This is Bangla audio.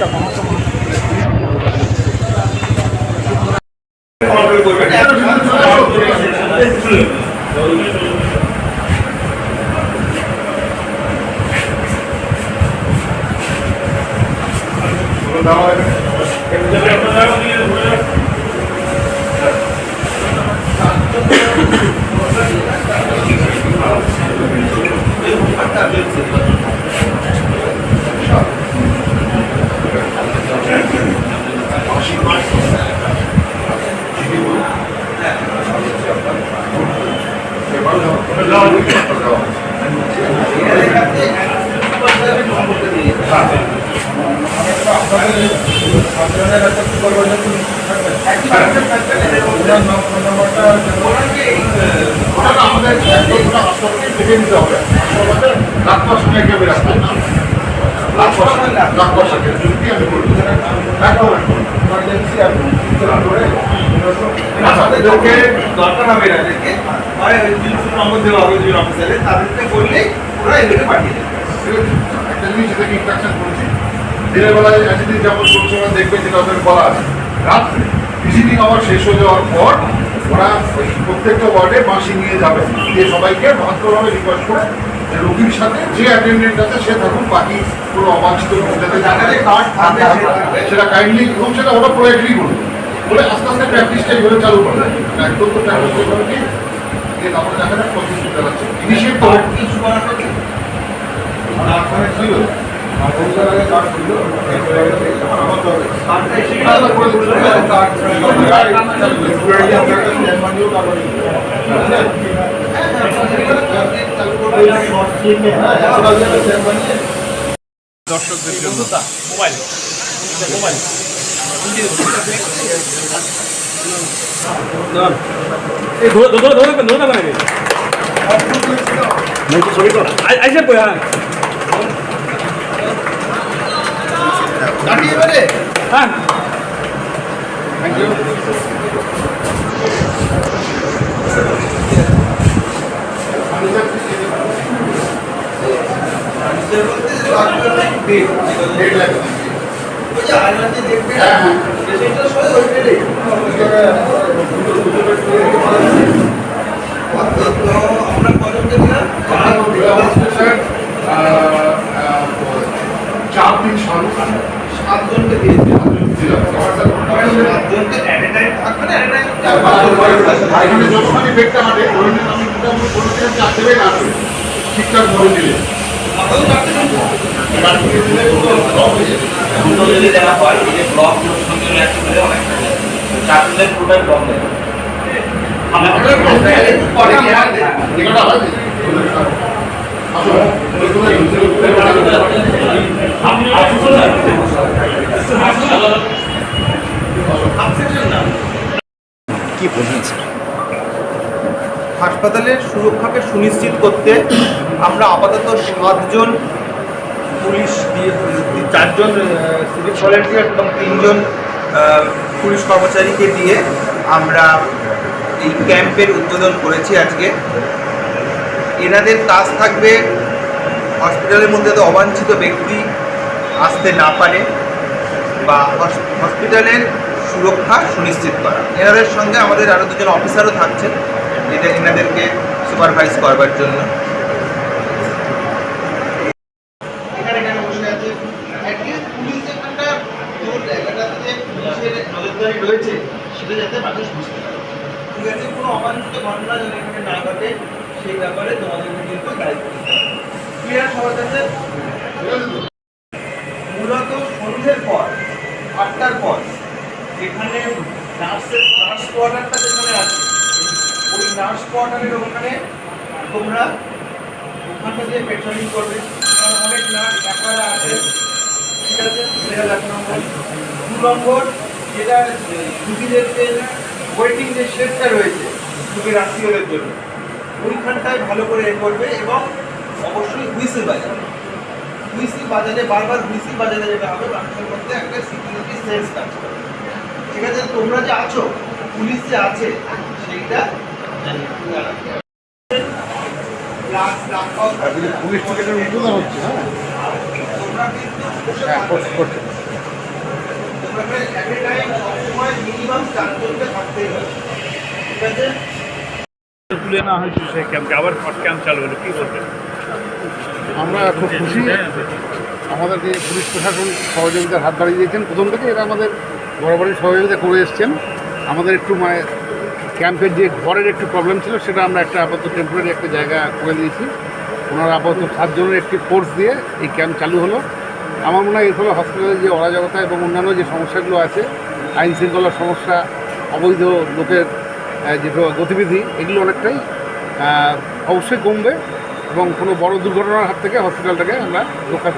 আমাদের একদম ওটা হাসপাতালে দেখে নিতে হবে হাসপাতালে রাত পাঁচটা থেকে বেরোতে হবে। রাত পাঁচটা রাত পাঁচটা থেকে যদি আমি বলি একদম একদম তাদেরকে দরকার হবে হয় ওই টেলিফোন নম্বর দেওয়া হবে দুজন অফিসারে তাদেরকে বললেই ওরা এদেরকে পাঠিয়ে দেবে। একটা জিনিস যেটাকে ইনস্ট্রাকশন করেছি দিনের বেলায় একদিন যেমন সবসময় দেখবেন যেটা ওদের বলা আছে। রাত্রে ভিজিটিং আওয়ার শেষ হয়ে যাওয়ার পর ওরা ওই প্রত্যেকটা ওয়ার্ডে বাঁশি নিয়ে যাবে। দিয়ে সবাইকে ভদ্রভাবে রিকোয়েস্ট করে যে রোগীর সাথে যে অ্যাটেন্ডেন্ট আছে সে থাকুন বাকি কোনো অবাঞ্ছিত যাতে কার্ড সেটা কাইন্ডলি এবং সেটা ওরা প্রোয়াক্টলি করবে বলে আস্তে আস্তে প্র্যাকটিসটা এইভাবে চালু করবে। একদম তো প্র্যাকটিস করবে কি দিয়ে তারপরে দেখা যাক কত কিছু চালাচ্ছে ইনিশিয়েট তো কার্ড কি? ইস্যু করা হয়েছে তারপরে কি হলো দর্শকদের জন্য মোবাইল মোবাইল ধরে ধরে ধরে ধরে না আইসে কই হ্যাঁ দাঁড়িয়ে এবারে হ্যাঁ ডেট লাগবে ওই যে আয়নার যে দেখবে হ্যাঁ, হ্যাঁ। সেটা সবাই ওই ডেটে আমরা কজনকে দিলাম চার দিন শাহরুখ না, time এখানে বেডটা হাঁটে ধরে নিন আমি মোটামুটি বলেছিলাম চারটে বেড আছে ঠিকঠাক ধরে দিলে আমাকেও স্যার হাসপাতালের সুরক্ষাকে সুনিশ্চিত করতে আমরা আপাতত সাতজন পুলিশ দিয়ে চারজন সিভিক ভলেন্টিয়ার এবং তিনজন পুলিশ কর্মচারীকে দিয়ে আমরা এই ক্যাম্পের উদ্বোধন করেছি আজকে। এনাদের কাজ থাকবে হসপিটালের মধ্যে তো অবাঞ্ছিত ব্যক্তি আসতে না পারে বা হস- হসপিটালের সুরক্ষা সুনিশ্চিত করা। এনাদের সঙ্গে আমাদের আরও দুজন অফিসারও থাকছেন এদের এনাদেরকে সুপারভাইজ করবার জন্য। সেই ব্যাপারে তোমাদেরকে কিন্তু দায়িত্ব সবার কাছে মূলত সন্ধ্যের পর আটটার পর এখানে নার্সের নার্স কোয়ার্টারটা যেখানে আছে ওই নার্স কোয়ার্টারের ওখানে তোমরা ওখানটা দিয়ে পেট্রোলিং করবে। অনেক নার্স একারা আছে। ঠিক আছে? সেটা এক নম্বর। দু নম্বর, যেটা রুগীদের যে ওয়েটিং যে শেডটা রয়েছে, রুগীর আত্মীয়দের জন্য। ওইখানটায় ভালো করে এ করবে এবং অবশ্যই হুইসেল বাজাবে। হুইসেল বাজালে, বারবার হুইসেল বাজালে যেটা হবে, মানুষের মধ্যে একটা সিকিউরিটি সেন্স কাজ করবে ঠিক আছে? তোমরা যে আছো, পুলিশ যে আছে, সেইটা পুলিশ টিকেটের উদ্বোধন হচ্ছে হ্যাঁ হ্যাঁ। করছে করছে তুলে না হয়েছে সেই ক্যাম্পে আবার ক্যাম্প চালু হলো কি বলবেন? আমরা খুব খুশি। আমাদেরকে পুলিশ প্রশাসন সহযোগিতার হাত বাড়িয়ে দিয়েছেন। প্রথম থেকে এরা আমাদের বরাবরই সহযোগিতা করে এসছেন। আমাদের একটু মানে ক্যাম্পের যে ঘরের একটু প্রবলেম ছিল, সেটা আমরা একটা আপাতত টেম্পোরারি একটা জায়গা করে দিয়েছি। ওনারা আপাতত সাতজনের একটি ফোর্স দিয়ে এই ক্যাম্প চালু হলো। আমার মনে হয় এর ফলে হসপিটালের যে অরাজকতা এবং অন্যান্য যে সমস্যাগুলো আছে, আইন শৃঙ্খলার সমস্যা, অবৈধ লোকের যে গতিবিধি, এগুলো অনেকটাই অবশ্যই কমবে এবং কোনো বড় দুর্ঘটনার হাত থেকে হসপিটালটাকে আমরা রক্ষা